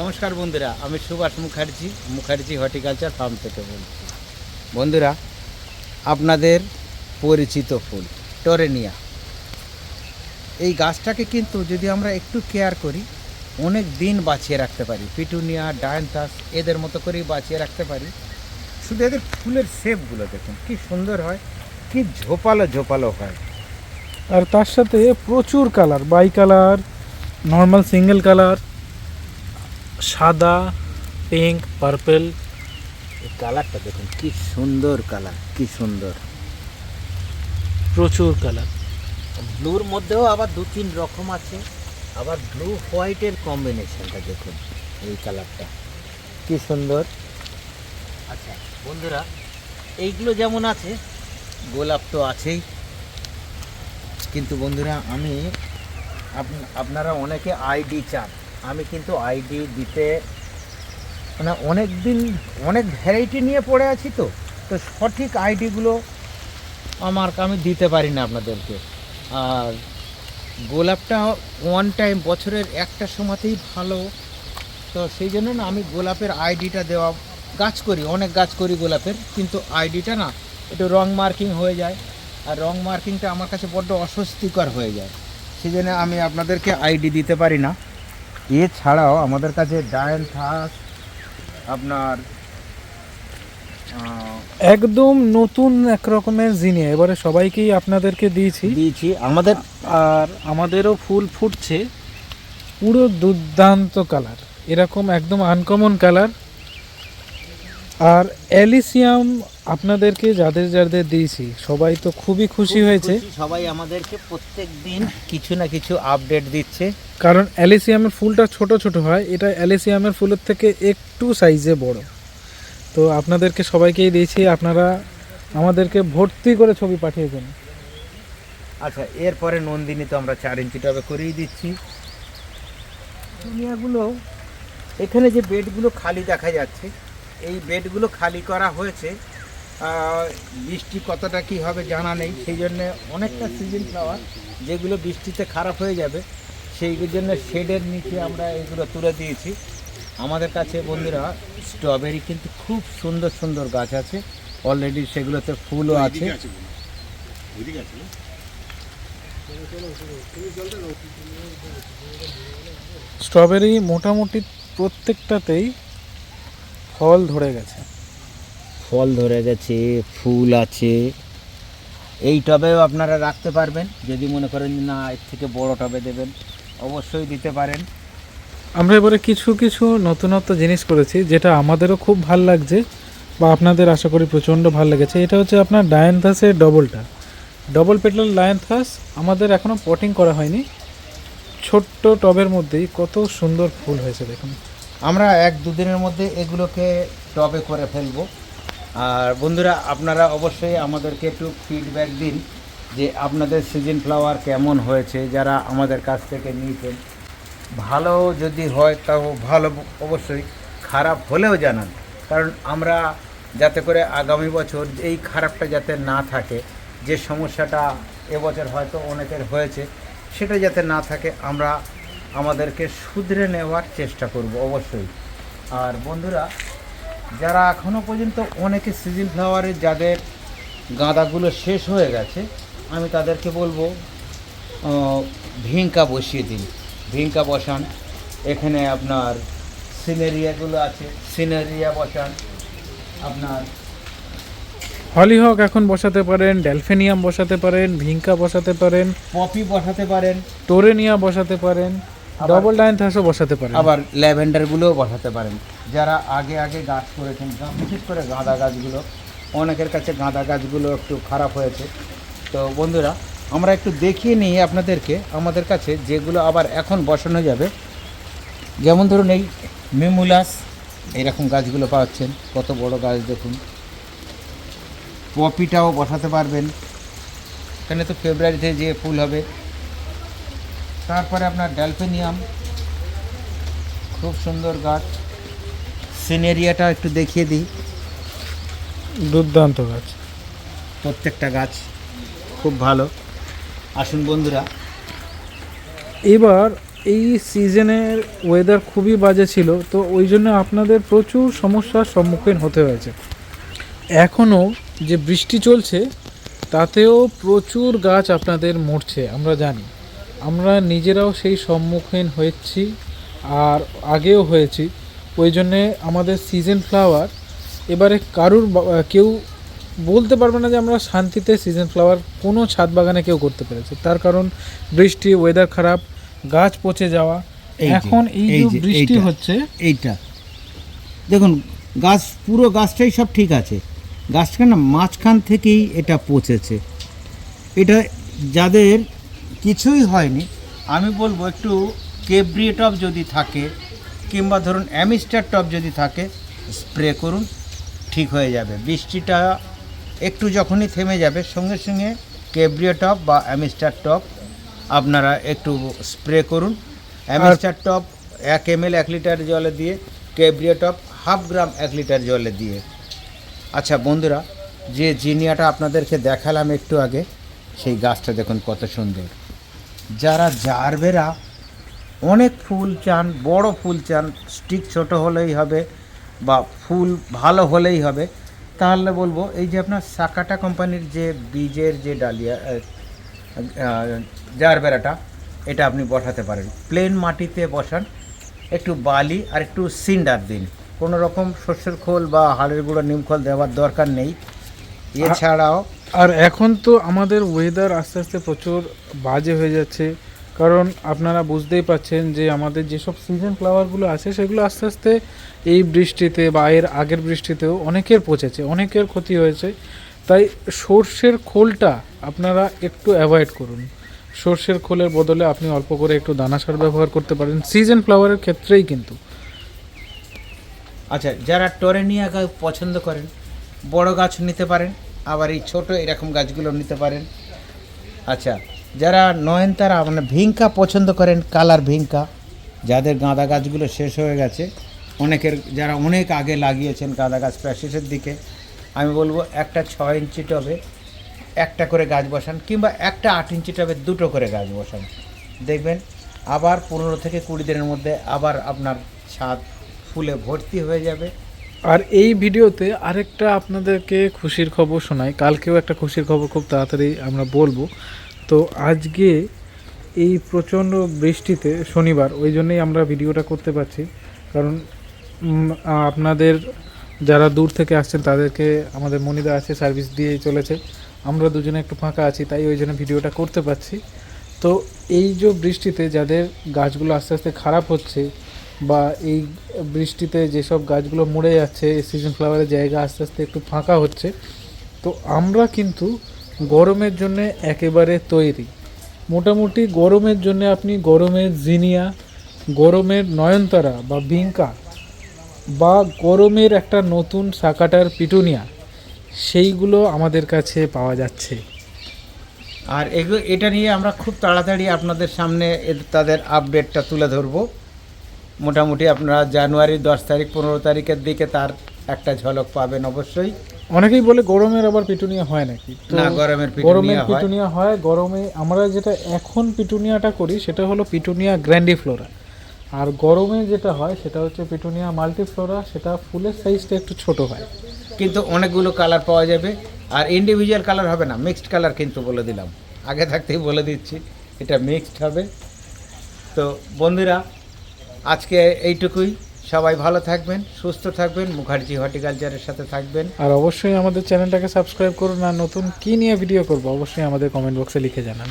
নমস্কার বন্ধুরা, আমি সুভাষ মুখার্জি মুখার্জি হর্টিকালচার ফার্ম থেকে বলছি। বন্ধুরা, আপনাদের পরিচিত ফুল, টরেনিয়া। এই গাছটাকে কিন্তু যদি আমরা একটু কেয়ার করি, অনেক দিন বাঁচিয়ে রাখতে পারি। পিটুনিয়া, ডায়ান্থাস, এদের মতো করেই বাঁচিয়ে রাখতে পারি। শুধু এদের ফুলের শেপগুলো দেখুন, কি সুন্দর হয়, কি ঝোপালো ঝোপালো হয়। আর তার সাথে প্রচুর colour, bi colour, normal single colour সাদা পিঙ্ক পার্পেল কালারটা দেখুন কি সুন্দর কালার কি সুন্দর। প্রচুর কালার। ব্লুর মধ্যেও আবার দু তিন রকম আছে আবার ব্লু হোয়াইটের কম্বিনেশনটা দেখুন এই কালারটা। কি সুন্দর। আচ্ছা বন্ধুরা এইগুলো যেমন আছে গোলাপ তো আছেই। কিন্তু বন্ধুরা আমি আপ- আপনারা অনেকে আইডি চান। আমি কিন্তু আইডি দিতে মানে অনেক দিন অনেক ভ্যারাইটি নিয়ে পড়ে আছি তো তো সঠিক আইডিগুলো আমার আমি দিতে পারি না আপনাদেরকে। আর গোলাপটা ওয়ান টাইম বছরের একটা সময়তেই ভালো। তো সেই জন্য না আমি গোলাপের আইডিটা দেওয়া, গাছ করি, অনেক গাছ করি গোলাপের, কিন্তু আইডিটা না, একটু রং মার্কিং হয়ে যায়। আর রং মার্কিংটা আমার কাছে বড্ড অস্বস্তিকর হয়ে যায়। সেই জন্য আমি আপনাদেরকে আইডি দিতে পারি না। এছাড়াও আমাদের কাছে ডায়ান্থাস আপনার একদম নতুন এক রকমের জিনিয়া এবারে সবাইকেই আপনাদেরকে দিয়েছি। দিয়েছি। আমাদের আর আমাদেরও ফুল ফুটছে। পুরো দুর্দান্ত কালার। এরকম একদম আনকমন কালার। আর অ্যালিসিয়াম আপনাদেরকে যাদের যাদের দিয়েছি সবাই তো খুবই খুশি হয়েছে। সবাই আমাদেরকে প্রত্যেক দিন কিছু না কিছু আপডেট দিচ্ছে। কারণ অ্যালিসিয়ামের ফুলটা ছোট ছোট হয় এটা অ্যালিসিয়ামের ফুলের থেকে একটু সাইজে বড়। তো আপনাদেরকে সবাইকেই দিয়েছি আপনারা আমাদেরকে ভর্তি করে ছবি পাঠিয়েছেন আচ্ছা এরপরে নন্দিনী তো আমরা চার ইঞ্চি টবে করেই দিচ্ছি। দুনিয়াগুলো এখানে যে বেডগুলো খালি দেখা যাচ্ছে এই বেডগুলো খালি করা হয়েছে বৃষ্টি কতটা কি হবে জানা নেই। সেই জন্যে অনেকটা সিজন ফ্লাওয়ার যেগুলো বৃষ্টিতে খারাপ হয়ে যাবে সেই জন্য শেডের নিচে আমরা এগুলো তুলে দিয়েছি। আমাদের কাছে বন্ধুরা স্ট্রবেরি কিন্তু খুব সুন্দর সুন্দর গাছ আছে। অলরেডি সেগুলোতে ফুলও আছে। স্ট্রবেরি মোটামুটি প্রত্যেকটাতেই ফল ধরে গেছে। ফল ধরে গেছে ফুল আছে। এই টবেও আপনারা রাখতে পারবেন। যদি মনে করেন না এর থেকে বড় টবে দেবেন অবশ্যই দিতে পারেন। আমরা এবারে কিছু কিছু নতুনত্ব জিনিস করেছি যেটা আমাদেরও খুব ভালো লাগছে বা আপনাদের আশা করি প্রচণ্ড ভালো লেগেছে। এটা হচ্ছে আপনার ডায়ানথাসের ডবলটা। ডবল পেট্রোল ডায়ানথাস আমাদের এখনও পটিং করা হয়নি। ছোট্ট টবের মধ্যেই কত সুন্দর ফুল হয়েছে দেখুন। আমরা এক দুদিনের মধ্যে এগুলোকে টবে করে ফেলব। আর বন্ধুরা, আপনারা অবশ্যই আমাদেরকে একটু ফিডব্যাক দিন যে আপনাদের সিজন ফ্লাওয়ার কেমন হয়েছে, যারা আমাদের কাছ থেকে নিয়েছেন। ভালো যদি হয়, তাও ভালো, অবশ্যই খারাপ হলেও জানান। কারণ আমরা যাতে করে আগামী বছর এই খারাপটা যাতে না থাকে, যে সমস্যাটা এবছর হয়তো অনেকের হয়েছে, সেটা যাতে না থাকে, আমরা আমাদেরকে শুধরে নেওয়ার চেষ্টা করব, অবশ্যই। আর বন্ধুরা যারা এখনও পর্যন্ত অনেকে সিজন ফ্লাওয়ারের যাদের গাঁদাগুলো শেষ হয়ে গেছে আমি তাদেরকে বলব ভিঙ্কা বসিয়ে দিন। ভিঙ্কা বসান। এখানে আপনার সিনেরিয়াগুলো আছে সিনেরিয়া বসান। আপনার হলিহক এখন বসাতে পারেন ডেলফেনিয়াম বসাতে পারেন ভিঙ্কা বসাতে পারেন পপি বসাতে পারেন। টোরেনিয়া বসাতে পারেন। ডবল ডায়ানথাসও বসাতে পারেন। আবার ল্যাভেন্ডারগুলোও বসাতে পারেন। যারা আগে আগে গাছ করেছেন বিশেষ করে গাঁদা গাছগুলো অনেকের কাছে গাঁদা গাছগুলো একটু খারাপ হয়েছে। তো বন্ধুরা আমরা একটু দেখিয়ে নিই আপনাদেরকে আমাদের কাছে যেগুলো আবার এখন বসানো যাবে। যেমন ধরুন এই মেমুলাস এইরকম গাছগুলো পাচ্ছেন কত বড় গাছ দেখুন। পপিটাও বসাতে পারবেন। এখানে তো ফেব্রুয়ারিতে যে ফুল হবে তারপরে আপনার ড্যালফেনিয়াম। খুব সুন্দর গাছ। সিনেরিয়াটা একটু দেখিয়ে দিই। দুর্দান্ত গাছ। প্রত্যেকটা গাছ খুব ভালো। আসুন বন্ধুরা। এবার এই সিজনের ওয়েদার খুবই বাজে ছিল তো ওই জন্য আপনাদের প্রচুর সমস্যার সম্মুখীন হতে হয়েছে। এখনও যে বৃষ্টি চলছে তাতেও প্রচুর গাছ আপনাদের মরছে আমরা জানি। আমরা নিজেরাও সেই সম্মুখীন হয়েছি আর আগেও হয়েছি। ওই জন্যে আমাদের সিজন ফ্লাওয়ার এবারে কারুর কেউ বলতে পারবে না যে আমরা শান্তিতে সিজন ফ্লাওয়ার কোনো ছাদ বাগানে কেউ করতে পেরেছে। তার কারণ বৃষ্টি ওয়েদার খারাপ গাছ পচে যাওয়া এখন এই যে, বৃষ্টি হচ্ছে। এইটা। দেখুন গাছ পুরো গাছটাই সব ঠিক আছে। গাছটা না মাঝখান থেকেই এটা পচেছে। এটা যাদের কিছুই হয়নি। আমি বলব একটু কেব্রিয়ে টপ যদি থাকে, কিংবা ধরুন অ্যামিস্টার টপ যদি থাকে, স্প্রে করুন, ঠিক হয়ে যাবে। বৃষ্টিটা একটু যখনই থেমে যাবে, সঙ্গে সঙ্গে কেব্রিও টপ বা অ্যামিস্টার টপ আপনারা একটু স্প্রে করুন। অ্যামিস্টার টপ এক এম এল এক লিটার জলে দিয়ে কেব্রিও টপ হাফ গ্রাম, এক লিটার জলে দিয়ে। আচ্ছা বন্ধুরা, যে জিনিয়াটা আপনাদেরকে দেখালাম একটু আগে, সেই গাছটা দেখুন কত সুন্দর। যারা জারবেরা অনেক ফুল চান বড় ফুল চান স্টিক ছোট হলেই হবে বা ফুল ভালো হলেই হবে তাহলে বলব এই যে আপনার সাকাটা কোম্পানির যে বীজের যে ডালিয়া জারবেরাটা এটা আপনি বসাতে পারেন। প্লেন মাটিতে বসান একটু বালি আর একটু সিন্ডার দিন। কোনো রকম শস্যের খোল বা হাড়ের গুঁড়ো নিমখোল দেওয়ার দরকার নেই। এছাড়াও আর এখন তো আমাদের ওয়েদার আস্তে আস্তে প্রচুর বাজে হয়ে যাচ্ছে। কারণ আপনারা বুঝতেই পাচ্ছেন যে আমাদের যেসব সিজন ফ্লাওয়ারগুলো আছে, সেগুলো আস্তে আস্তে এই বৃষ্টিতে বা এর আগের বৃষ্টিতেও অনেকের পচেছে, অনেকের ক্ষতি হয়েছে। তাই সর্ষের খোলটা আপনারা একটু অ্যাভয়েড করুন। সর্ষের খোলের বদলে আপনি অল্প করে একটু দানা সার ব্যবহার করতে পারেন সিজন ফ্লাওয়ারের ক্ষেত্রেই কিন্তু। আচ্ছা যারা টরেনিয়া পছন্দ করেন, বড় গাছ নিতে পারেন আবার এই ছোট এরকম গাছগুলো নিতে পারেন। আচ্ছা যারা নয়নতারা মানে ভিঙ্কা পছন্দ করেন, কালার ভিঙ্কা, যাদের গাঁদা গাছগুলো শেষ হয়ে গেছে, অনেকের, যারা অনেক আগে লাগিয়েছেন গাঁদা গাছ প্রায় শেষের দিকে, আমি বলব একটা ছয় ইঞ্চি টবে একটা করে গাছ বসান, কিংবা একটা আট ইঞ্চি টবে দুটো করে গাছ বসান। দেখবেন, আবার পনেরো থেকে কুড়ি দিনের মধ্যে আবার আপনার ছাদ ফুলে ভর্তি হয়ে যাবে। আর এই ভিডিওতে আরেকটা আপনাদেরকে খুশির খবর শোনাই। কালকেও একটা খুশির খবর খুব তাড়াতাড়ি আমরা বলব। তো আজকে এই প্রচণ্ড বৃষ্টিতে শনিবার, ওই জন্যই আমরা ভিডিওটা করতে পারছি। কারণ আপনাদের যারা দূর থেকে আসছেন, তাদেরকে আমাদের মনিদা আছে, সার্ভিস দিয়ে চলেছে। আমরা দুজনে একটু ফাঁকা আছি, তাই ওই জন্য ভিডিওটা করতে পারছি। তো এই যে বৃষ্টিতে যাদের গাছগুলো আস্তে আস্তে খারাপ হচ্ছে বা এই বৃষ্টিতে যেসব গাছগুলো মরে যাচ্ছে সিজন ফ্লাওয়ারের জায়গা আস্তে আস্তে একটু ফাঁকা হচ্ছে, তো আমরা কিন্তু গরমের জন্য একেবারে তৈরি। মোটামুটি গরমের জন্য আপনি গরমের জিনিয়া, গরমের নয়নতারা বা বিঙ্কা বা গরমের একটা নতুন সাকাটার পিটুনিয়া, সেইগুলো আমাদের কাছে পাওয়া যাচ্ছে। আর এগুলো এটা নিয়ে আমরা খুব তাড়াতাড়ি আপনাদের সামনে তাদের আপডেটটা তুলে ধরবো। মোটামুটি আপনারা জানুয়ারির দশ তারিখ পনেরো তারিখের দিকে তার একটা ঝলক পাবেন অবশ্যই। অনেকেই বলে গরমের আবার পিটুনিয়া হয় নাকি? না গরমের গরমের পিটুনিয়া হয়। পিটুনিয়া হয় গরমে আমরা যেটা এখন পিটুনিয়াটা করি সেটা হলো পিটুনিয়া গ্র্যান্ডিফ্লোরা। আর গরমে যেটা হয় সেটা হচ্ছে পিটুনিয়া মাল্টিফ্লোরা সেটা ফুলের সাইজটা একটু ছোট হয়। কিন্তু অনেকগুলো কালার পাওয়া যাবে আর ইন্ডিভিজুয়াল কালার হবে না মিক্সড কালার কিন্তু বলে দিলাম। আগে থাকতেই বলে দিচ্ছি এটা মিক্সড হবে। তো বন্ধুরা আজকে এইটুকুই। সবাই ভালো থাকবেন, সুস্থ থাকবেন, মুখার্জি হর্টিকালচারের সাথে থাকবেন। আর অবশ্যই আমাদের চ্যানেলটাকে সাবস্ক্রাইব করুন আর নতুন কী নিয়ে ভিডিও করব অবশ্যই আমাদের কমেন্ট বক্সে লিখে জানান।